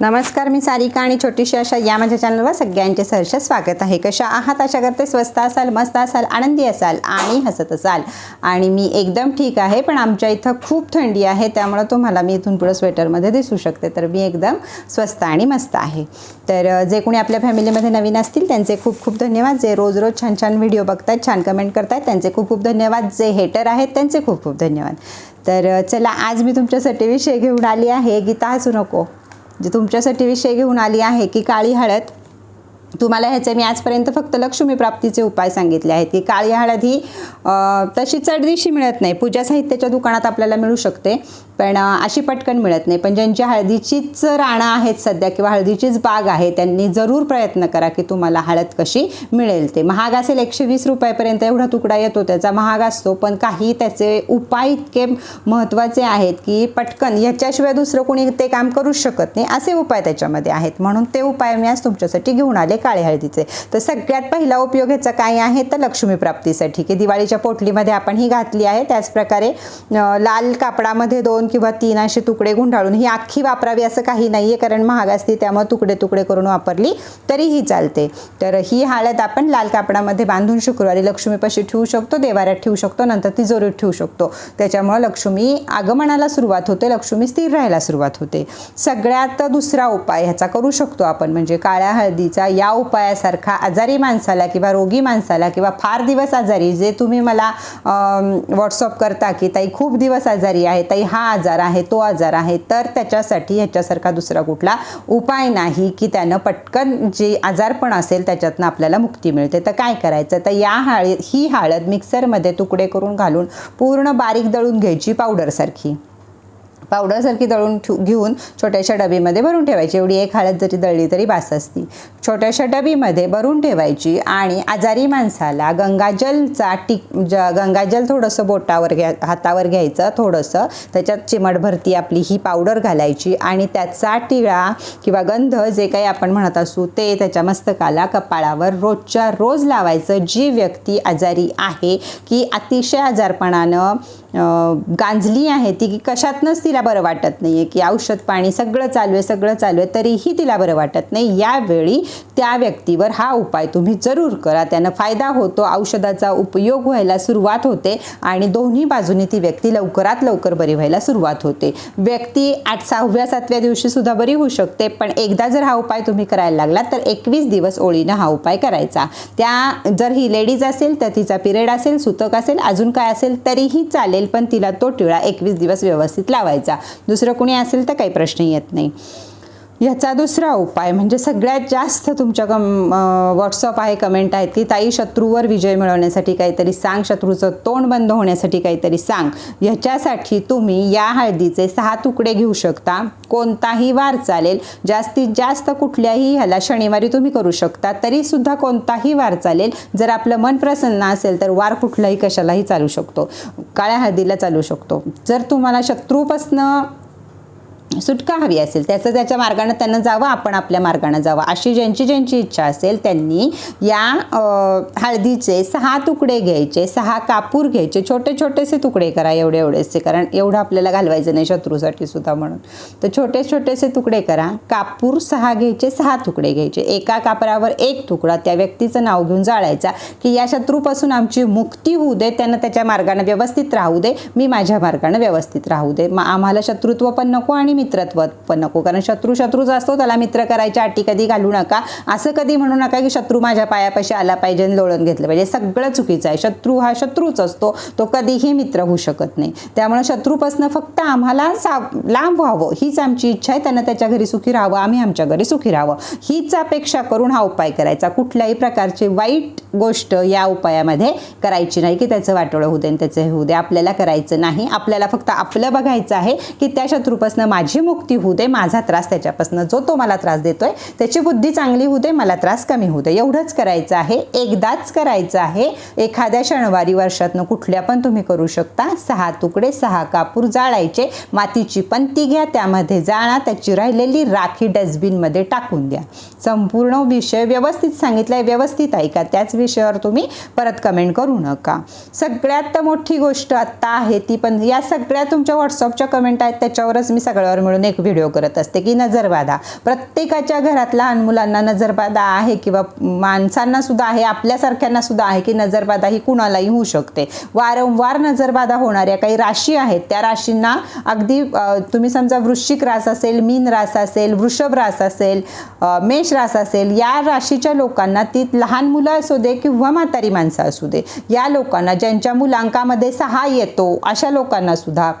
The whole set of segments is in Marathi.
नमस्कार मी सारिका आणि छोटीशी अशा या माझ्या चॅनलवर सगळ्यांचे सहर्ष स्वागत आहे. कशा आहात? अशा करते स्वस्त असाल मस्त असाल आनंदी असाल आणि हसत असाल. आणि मी एकदम ठीक आहे पण आमच्या इथं खूप थंडी आहे त्यामुळं तुम्हाला मी इथून पुढं स्वेटरमध्ये दिसू शकते. तर मी एकदम स्वस्त आणि मस्त आहे. तर जे कोणी आपल्या फॅमिलीमध्ये नवीन असतील त्यांचे खूप खूप धन्यवाद. जे रोज रोज छान छान व्हिडिओ बघतात छान कमेंट करतात त्यांचे खूप खूप धन्यवाद. जे हेटर आहेत त्यांचे खूप खूप धन्यवाद. तर चला आज मी तुमच्यासाठी विषय घेऊन आली आहे. गीता हसू नको. जे तुमच्यासाठी विषय घेऊन आली आहे की काळी हळद. तुम्हाला ह्याचे मी आजपर्यंत फक्त लक्ष्मी प्राप्तीचे उपाय सांगितले आहेत की काळी हळद ही तशी तशी चढदिशी मिळत नाही. पूजा साहित्याच्या दुकानात आपल्याला मिळू शकते. पण अशी पटकन मिळत नाही. पण ज्यांची हळदीचीच राणं आहेत सध्या किंवा हळदीचीच बाग आहे त्यांनी जरूर प्रयत्न करा की तुम्हाला हळद कशी मिळेल ते. महाग असेल एकशे वीस रुपयापर्यंत एवढा तुकडा येतो त्याचा महाग असतो पण काही त्याचे उपाय इतके महत्त्वाचे आहेत की पटकन ह्याच्याशिवाय दुसरं कोणी ते काम करूच शकत नाही असे उपाय त्याच्यामध्ये आहेत. म्हणून ते उपाय मी आज तुमच्यासाठी घेऊन आले काळे हळदीचे. तर सगळ्यात पहिला उपयोग ह्याचा काय आहे? तर लक्ष्मी प्राप्तीसाठी की दिवाळीच्या पोटलीमध्ये आपण ही घातली आहे. त्याचप्रकारे लाल कापडामध्ये दोन किंवा तीन असे तुकडे गुंडाळून ही अख्खी वापरावी असं काही नाही आहे कारण महाग असते त्यामुळे तुकडे तुकडे करून वापरली तरीही चालते. तर ही हळद आपण लाल कापडामध्ये बांधून शुक्रवारी लक्ष्मीपाशी ठेवू शकतो देवाऱ्यात ठेवू शकतो नंतर तिजोरीत ठेवू शकतो. त्याच्यामुळं लक्ष्मी आगमनाला सुरुवात होते लक्ष्मी स्थिर राहायला सुरुवात होते. सगळ्यात दुसरा उपाय ह्याचा करू शकतो आपण म्हणजे काळ्या हळदीचा या उपायासारखा आजारी माणसाला किंवा रोगी माणसाला किंवा फार दिवस आजारी जे तुम्ही मला व्हॉट्सअप करता की ताई खूप दिवस आजारी आहे ताई हा आजार आहे तो आजार आहे तर त्याच्यासाठी ह्याच्यासारखा दुसरा कुठला उपाय नाही की त्यानं पटकन जे आजारपण असेल त्याच्यातनं आपल्याला मुक्ती मिळते. तर काय करायचं? तर या हळद ही हळद मिक्सरमध्ये तुकडे करून घालून पूर्ण बारीक दळून घ्यायची पावडरसारखी पावडरसारखी दळून ठेव घेऊन छोट्याशा डबीमध्ये भरून ठेवायची. एवढी एक हळद जरी दळली तरी बास असती. छोट्याशा डबीमध्ये भरून ठेवायची आणि आजारी माणसाला गंगाजलचा टिक ज गंगाजल थोडंसं बोटावर घ्या हातावर घ्यायचं थोडंसं. त्याच्यात चिमटभरती आपली ही पावडर घालायची आणि त्याचा टिळा किंवा गंध जे काही आपण म्हणत असू ते त्याच्या मस्तकाला कपाळावर रोजच्या रोज लावायचं. जी व्यक्ती आजारी आहे की अतिशय आजारपणानं गांजली आहे ती की कशातनंच तिला बरं वाटत नाही आहे की औषध पाणी सगळं चालू आहे सगळं चालू आहे तरीही तिला बरं वाटत नाही. यावेळी त्या व्यक्तीवर हा उपाय तुम्ही जरूर करा. त्यानं फायदा होतो औषधाचा उपयोग व्हायला सुरुवात होते आणि दोन्ही बाजूनी ती व्यक्ती लवकरात लवकर बरी व्हायला सुरुवात होते. व्यक्ती आठ सहाव्या सातव्या दिवशीसुद्धा बरी होऊ शकते पण एकदा जर हा उपाय तुम्ही करायला लागला तर एकवीस दिवस ओळीनं हा उपाय करायचा. त्या जर ही लेडीज असेल तर तिचा पिरियड असेल सुतक असेल अजून काय असेल तरीही चालेल. पण तिला तो टिळा एकवीस दिवस व्यवस्थित लावायचा. दुसरं कुणी असेल तर काही प्रश्न येत नाही. ह्याचा दुसरा उपाय म्हणजे सगळ्यात जास्त तुमच्या कम व्हॉट्सअप आहे कमेंट आहेत की ताई शत्रूवर विजय मिळवण्यासाठी काहीतरी सांग शत्रूचं तोंड बंद होण्यासाठी काहीतरी सांग. ह्याच्यासाठी तुम्ही या हळदीचे सहा तुकडे घेऊ शकता. कोणताही वार चालेल. जास्तीत जास्त कुठल्याही ह्याला शनिवारी तुम्ही करू शकता. तरीसुद्धा कोणताही वार चालेल. जर आपलं मन प्रसन्न असेल तर वार कुठलाही कशालाही चालू शकतो. काळ्या हळदीला चालू शकतो. जर तुम्हाला शत्रूपासनं सुटका हवी असेल त्याचं त्याच्या मार्गानं त्यांना जावं आपण आपल्या मार्गानं जावं. अशी ज्यांची ज्यांची इच्छा असेल त्यांनी या हळदीचे सहा तुकडे घ्यायचे सहा कापूर घ्यायचे छोटे छोटेसे तुकडे करा एवढे एवढेसे कारण एवढं आपल्याला घालवायचं नाही शत्रूसाठी सुद्धा म्हणून. तर छोटे छोटेसे तुकडे करा कापूर सहा घ्यायचे सहा तुकडे घ्यायचे. एका कापरावर एक तुकडा त्या व्यक्तीचं नाव घेऊन जाळायचा की या शत्रूपासून आमची मुक्ती होऊ दे त्यांना त्याच्या मार्गानं व्यवस्थित राहू दे मी माझ्या मार्गानं व्यवस्थित राहू दे. मग आम्हाला शत्रुत्व पण नको आणि मी मित्रत्व पण नको कारण शत्रू शत्रूच असतो त्याला मित्र करायच्या अटी कधी घालू नका. असं कधी म्हणू नका की शत्रू माझ्या पायापाशी आला पाहिजे आणि लोळून घेतलं पाहिजे. सगळं चुकीचं आहे. शत्रू हा शत्रूच असतो. तो कधीही मित्र होऊ शकत नाही. त्यामुळे शत्रूपासून फक्त आम्हाला सा लांब व्हावं. हीच आमची इच्छा आहे. त्यांना त्याच्या घरी सुखी राहावं. आम्ही आमच्या घरी सुखी राहावं. हीच अपेक्षा करून हा उपाय करायचा. कुठल्याही प्रकारची वाईट गोष्ट या उपायामध्ये करायची नाही की त्याचं वाटोळं होऊ दे आणि त्याचं हे होऊ दे. आपल्याला करायचं नाही. आपल्याला फक्त आपलं बघायचं आहे की त्या शत्रूपासून माझी मुक्ती होऊ दे माझा त्रास त्याच्यापासून जो तो मला त्रास देतोय त्याची बुद्धी चांगली होऊ दे मला त्रास कमी होऊ दे. एवढंच करायचं आहे एकदाच करायचं आहे. एखाद्या शनिवारी वर्षातनं कुठल्या पण तुम्ही करू शकता. सहा तुकडे सहा कापूर जाळायचे. मातीची पंती घ्या त्यामध्ये जाळा त्याची राहिलेली राखी डस्टबिनमध्ये टाकून द्या. संपूर्ण विषय व्यवस्थित सांगितलाय व्यवस्थित ऐका त्याच विषयावर तुम्ही परत कमेंट करू नका. सगळ्यात मोठी गोष्ट आत्ता आहे ती पण या सगळ्या तुमच्या व्हॉट्सअपच्या कमेंट आहेत त्याच्यावरच मी सगळ्यावर मिळून एक व्हिडिओ करत असते की नजरबाधा. प्रत्येकाच्या घरात लहान मुलांना नजरबाधा आहे किंवा माणसांना सुद्धा आहे आपल्यासारख्यांना सुद्धा आहे की नजरबाधा ही कुणालाही होऊ शकते. वारंवार नजरबाधा होणाऱ्या काही राशी आहेत. त्या राशींना अगदी तुम्ही समजा वृश्चिक रास असेल मीन रास असेल वृषभ रास असेल मेष रास असेल या राशीच्या लोकांना ती लहान मुलं असू दे किंवा म्हातारी माणसं असू दे या लोकांना ज्यांच्या मुलांकामध्ये सहा येतो अशा लोकांना सुद्धा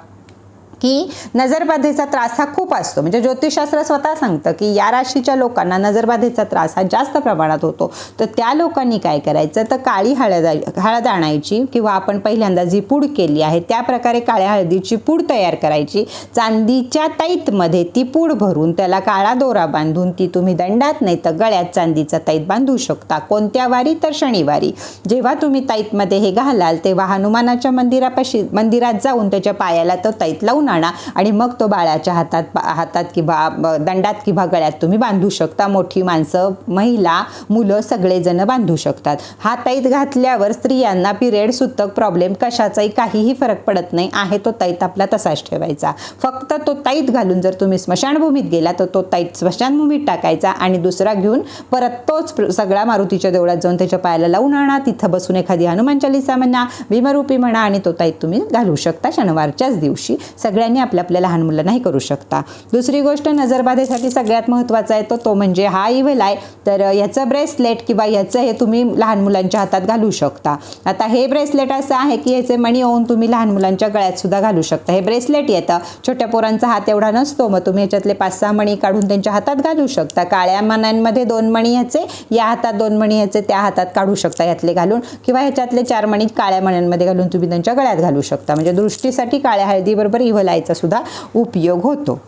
की नजरबाधेचा त्रास हा खूप असतो. म्हणजे ज्योतिषशास्त्र स्वतः सांगतं की या राशीच्या लोकांना नजरबाधेचा त्रास हा जास्त प्रमाणात होतो. तर त्या लोकांनी काय करायचं? तर काळी हळद हळद आणायची किंवा आपण पहिल्यांदा जी पूड केली आहे त्या प्रकारे काळ्या हळदीची पूड तयार करायची. चांदीच्या ताईतमध्ये ती पूड भरून त्याला काळा दोरा बांधून ती तुम्ही दंडात नाही तर गळ्यात चांदीचा ताईत बांधू शकता. कोणत्या वारी? तर शनिवारी. जेव्हा तुम्ही ताईतमध्ये हे घालाल तेव्हा हनुमानाच्या मंदिरापाशी मंदिरात जाऊन त्याच्या पायाला तो ताईत लावून आणा आणि मग तो बाळाच्या हातात हातात किंवा दंडात किंवा गळ्यात तुम्ही बांधू शकता. मोठी माणसं महिला मुलं सगळेजण बांधू शकतात. हाताईत घातल्यावर स्त्रियांना पिरियड सुतक प्रॉब्लेम कशाचाही काहीही फरक पडत नाही. आहे तो ताईत आपला तसाच ठेवायचा. फक्त तो ताईत घालून जर तुम्ही स्मशानभूमीत गेला तर तो ताईत स्मशानभूमीत टाकायचा आणि दुसरा घेऊन परत तोच सगळ्या सगळा मारुतीच्या देवळात जाऊन त्याच्या पायाला लावून आणा. तिथं बसून एखादी हनुमान चालिसा म्हणा भीमरूपी म्हणा आणि तो ताईत तुम्ही घालू शकता शनिवारच्याच दिवशी. सगळ्या सगळ्यांनी आपल्या आपल्या लहान मुलांनाही करू शकता. दुसरी गोष्ट नजरबाधेसाठी सगळ्यात महत्त्वाचा आहे तो तो म्हणजे हा इव्हल आहे. तर याचं ब्रेसलेट किंवा याचं हे तुम्ही लहान मुलांच्या हातात घालू शकता. आता हे ब्रेसलेट असं आहे की याचे मणी होऊन तुम्ही लहान मुलांच्या गळ्यात सुद्धा घालू शकता. हे ब्रेसलेट येतं. छोट्या पोरांचा हात एवढा नसतो मग तुम्ही याच्यातले पाच सहा मणी काढून त्यांच्या हातात घालू शकता. काळ्या मण्यांमध्ये दोन मणी याचे या हातात दोन मणी याचे त्या हातात काढू शकता यातले घालून. किंवा ह्याच्यातले चार मणी काळ्या मण्यांमध्ये घालून तुम्ही त्यांच्या गळ्यात घालू शकता. म्हणजे दृष्टीसाठी काळ्या हळदीबरोबर इव्हलायचा सुद्धा उपयोग होतो.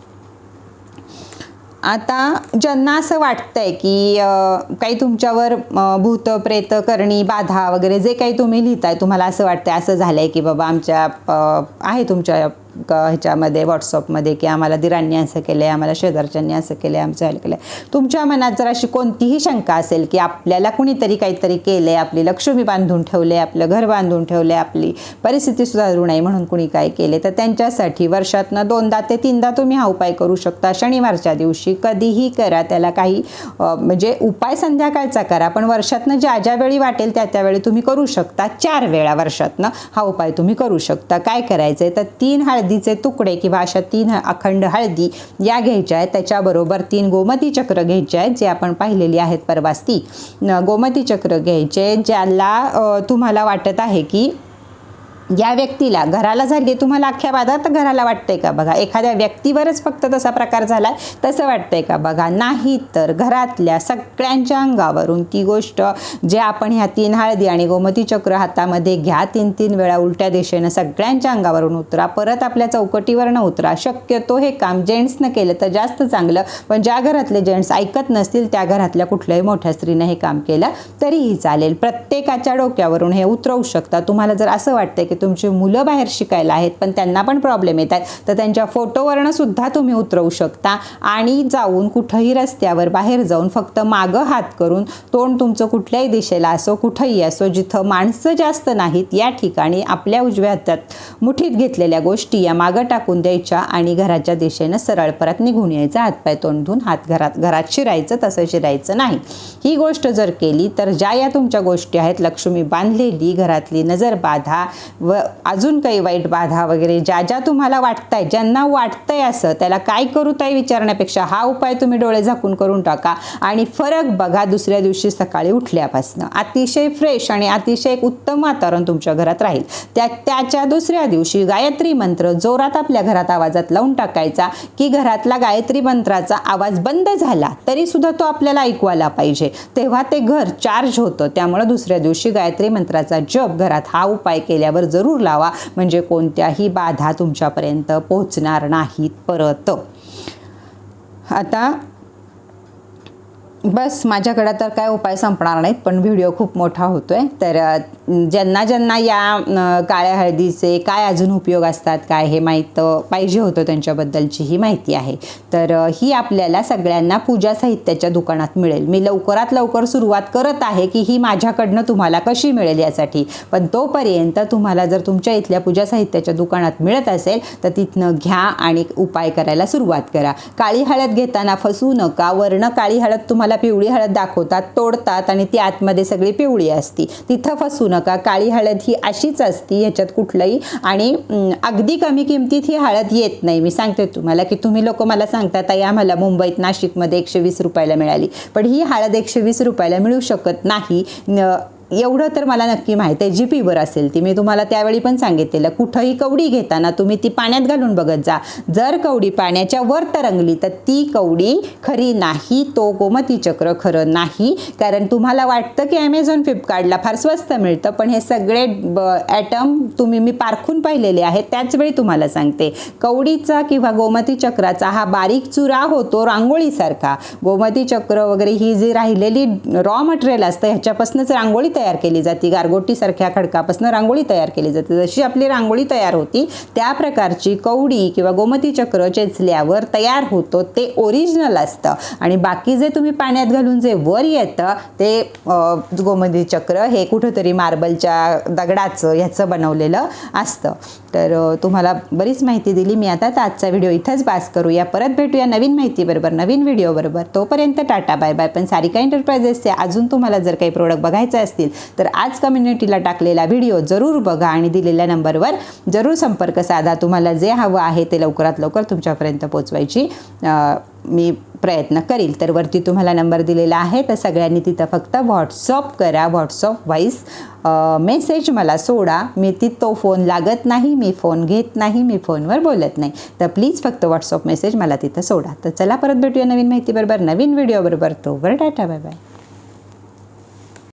आता ज्यांना असं वाटतंय की काही तुमच्यावर भूत प्रेत करणी बाधा वगैरे जे काही तुम्ही लिहिताय तुम्हाला असं वाटतंय असं झालंय की बाबा आमच्या आहे तुमच्या क- ह्याच्यामध्ये व्हॉट्सअपमध्ये की आम्हाला दिरांनी असं केलं आहे आम्हाला शेजारच्यांनी असं केलं आहे आमचं ह्याला केलं आहे तुमच्या मनात जर अशी कोणतीही शंका असेल की आपल्याला कुणीतरी काहीतरी केलं आहे आपली लक्ष्मी बांधून ठेवले आपलं घर बांधून ठेवले आपली परिस्थिती सुधारू नये म्हणून कुणी काय केले तर त्यांच्यासाठी वर्षातनं दोनदा ते तीनदा तुम्ही हा उपाय करू शकता. शनिवारच्या दिवशी कधीही करा त्याला काही म्हणजे उपाय संध्याकाळचा करा पण वर्षातनं ज्या ज्या वेळी वाटेल त्या त्यावेळी तुम्ही करू शकता. चार वेळा वर्षातनं हा उपाय तुम्ही करू शकता. काय करायचं आहे तर तीन हळदीचे तुकडे किंवा अशा तीन अखंड हळदी या घ्यायच्या आहेत. त्याच्याबरोबर तीन गोमती चक्र घ्यायचे आहेत जे आपण पाहिलेली आहेत परवास ती गोमती चक्र घ्यायचे ज्याला तुम्हाला वाटत आहे की या व्यक्तीला घराला झाली तुम्हाला अख्ख्या बाधा तर घराला वाटतंय का? बघा एखाद्या व्यक्तीवरच फक्त तसा प्रकार झाला तसं वाटतंय का? बघा नाही तर घरातल्या सगळ्यांच्या अंगावरून ती गोष्ट जे आपण ह्या तीन हळदी आणि गोमती चक्र हातामध्ये घ्या तीन तीन वेळा उलट्या दिशेनं सगळ्यांच्या अंगावरून उतरा परत आपल्या चौकटीवरनं उतरा. शक्यतो हे काम जेंट्सनं केलं तर जास्त चांगलं पण ज्या घरातले जेंट्स ऐकत नसतील त्या घरातल्या कुठल्याही मोठ्या स्त्रीनं हे काम केलं तरीही चालेल. प्रत्येकाच्या डोक्यावरून हे उतरवू शकता. तुम्हाला जर असं वाटतंय की तुमची मुलं बाहेर शिकायला आहेत पण त्यांना पण प्रॉब्लेम येत आहेत तर त्यांच्या फोटोवरनं सुद्धा तुम्ही उतरवू शकता. आणि जाऊन कुठंही रस्त्यावर बाहेर जाऊन फक्त मागं हात करून तोंड तुमचं कुठल्याही दिशेला असो कुठंही असो जिथं माणसं जास्त नाहीत या ठिकाणी आपल्या उजव्या हातात मुठीत घेतलेल्या गोष्टी या मागं टाकून द्यायच्या आणि घराच्या दिशेनं सरळ परत निघून यायचं हातपाय तोंड धुवून हात घरात घरात शिरायचं तसं शिरायचं नाही. ही गोष्ट जर केली तर ज्या या तुमच्या गोष्टी आहेत लक्ष्मी बांधलेली घरातली नजर बाधा व अजून काही वाईट बाधा वगैरे ज्या ज्या तुम्हाला वाटत आहे ज्यांना वाटतंय असं त्याला काय करू ताई विचारण्यापेक्षा हा उपाय तुम्ही डोळे झाकून करून टाका. आणि फरक बघा दुसऱ्या दिवशी सकाळी उठल्यापासनं. अतिशय फ्रेश आणि अतिशय एक उत्तम वातावरण तुमच्या घरात राहील. त्या त्याच्या दुसऱ्या दिवशी गायत्री मंत्र जोरात आपल्या घरात आवाजात लावून टाकायचा की घरातला गायत्री मंत्राचा आवाज बंद झाला तरी सुद्धा तो आपल्याला ऐकू आला पाहिजे. तेव्हा ते घर चार्ज होतं. त्यामुळं दुसऱ्या दिवशी गायत्री मंत्राचा जप घरात हा उपाय केल्यावर जरूर लावा. म्हणजे कोणत्याही बाधा तुमच्यापर्यंत पोहोचणार नाहीत परत. आता बस माझ्याकडे तर काय उपाय संपणार नाहीत पण व्हिडिओ खूप मोठा होतोय. तर ज्यांना ज्यांना या काळ्या हळदीचे काय अजून उपयोग असतात काय हे माहीत पाहिजे होतं त्यांच्याबद्दलची ही माहिती आहे. तर ही आपल्याला सगळ्यांना पूजा साहित्याच्या दुकानात मिळेल. मी लवकरात लवकर सुरुवात करत आहे की ही माझ्याकडनं तुम्हाला कशी मिळेल यासाठी. पण तोपर्यंत तुम्हाला जर तुमच्या इथल्या पूजा साहित्याच्या दुकानात मिळत असेल तर तिथनं घ्या आणि उपाय करायला सुरुवात करा. काळी हळद घेताना फसू नका. वर्ण काळी हळद तुम्हाला पिवळी हळद दाखवतात तोडतात आणि ती आतमध्ये सगळी पिवळी असती. तिथं फसू नका. काळी हळद ही अशीच असती ह्याच्यात कुठलंही. आणि अगदी कमी किमतीत ही हळद येत नाही. मी सांगते तुम्हाला की तुम्ही लोक मला सांगता ताई आम्हाला मुंबईत नाशिकमध्ये एकशे वीस रुपयाला मिळाली. पण ही हळद एकशे वीस रुपयाला मिळू शकत नाही. एवढं तर मला नक्की माहीत आहे जी पीवर असेल ती. मी तुम्हाला त्यावेळी पण सांगितलेलं कुठंही कवडी घेताना तुम्ही ती पाण्यात घालून बघत जा. जर कवडी पाण्याच्या वर तरंगली तर ती कवडी खरी नाही तो गोमती चक्र खरं नाही. कारण तुम्हाला वाटतं की ॲमेझॉन फ्लिपकार्टला फार स्वस्त मिळतं पण हे सगळे ब ॲटम तुम्ही मी पारखून पाहिलेले आहेत त्याचवेळी तुम्हाला सांगते. कवडीचा किंवा गोमती चक्राचा हा बारीक चुरा होतो रांगोळीसारखा. गोमती चक्र वगैरे ही जी राहिलेली रॉ मटेरियल असतं ह्याच्यापासूनच रांगोळी तयार केली जाते. गारगोटीसारख्या खडकापासून रांगोळी तयार केली जाते. जशी आपली रांगोळी तयार होती त्या प्रकारची कवडी किंवा गोमती चक्र चेचल्यावर तयार होतो ते ओरिजिनल असतं. आणि बाकी जे तुम्ही पाण्यात घालून जे वर येतं ते गोमती चक्र हे कुठंतरी मार्बलच्या दगडाचं ह्याचं बनवलेलं असतं. तर तुम्हाला बरीच माहिती दिली. मी आता तर आजचा व्हिडिओ इथंच पास करूया. परत भेटूया नवीन माहितीबरोबर नवीन व्हिडिओबरोबर. तोपर्यंत टाटा बाय बाय. पण सारिका एंटरप्राइजेसचे अजून तुम्हाला जर काही प्रोडक्ट बघायचे असतील तर आज कम्युनिटीला टाकलेला व्हिडिओ जरूर बघा आणि दिलेल्या नंबरवर जरूर संपर्क साधा. तुम्हाला जे हवं आहे ते लवकरात लवकर तुमच्यापर्यंत पोचवायची मी प्रयत्न करील. तर वरती तुम्हाला नंबर दिलेला आहे. तर सगळ्यांनी तिथं फक्त व्हॉट्सअप करा. व्हॉट्सअप व्हाईस मेसेज मला सोडा. मी ती तो फोन लागत नाही. मी फोन घेत नाही. मी फोनवर बोलत नाही. तर प्लीज फक्त व्हॉट्सअप मेसेज मला तिथं सोडा. तर चला परत भेटूया नवीन माहितीबरोबर. नवीन व्हिडिओबरोबर तोवर टाटा. Bye bye